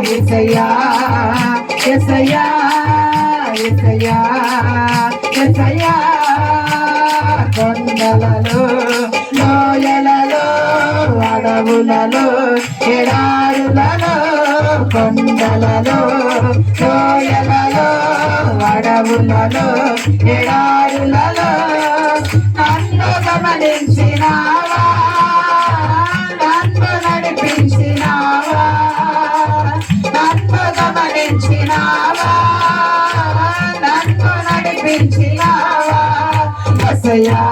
ఎసయా కొండలలో అడవులలో ఎడారులలో కొండలలో లోయలలో అడవులలో ఎడారు Yeah.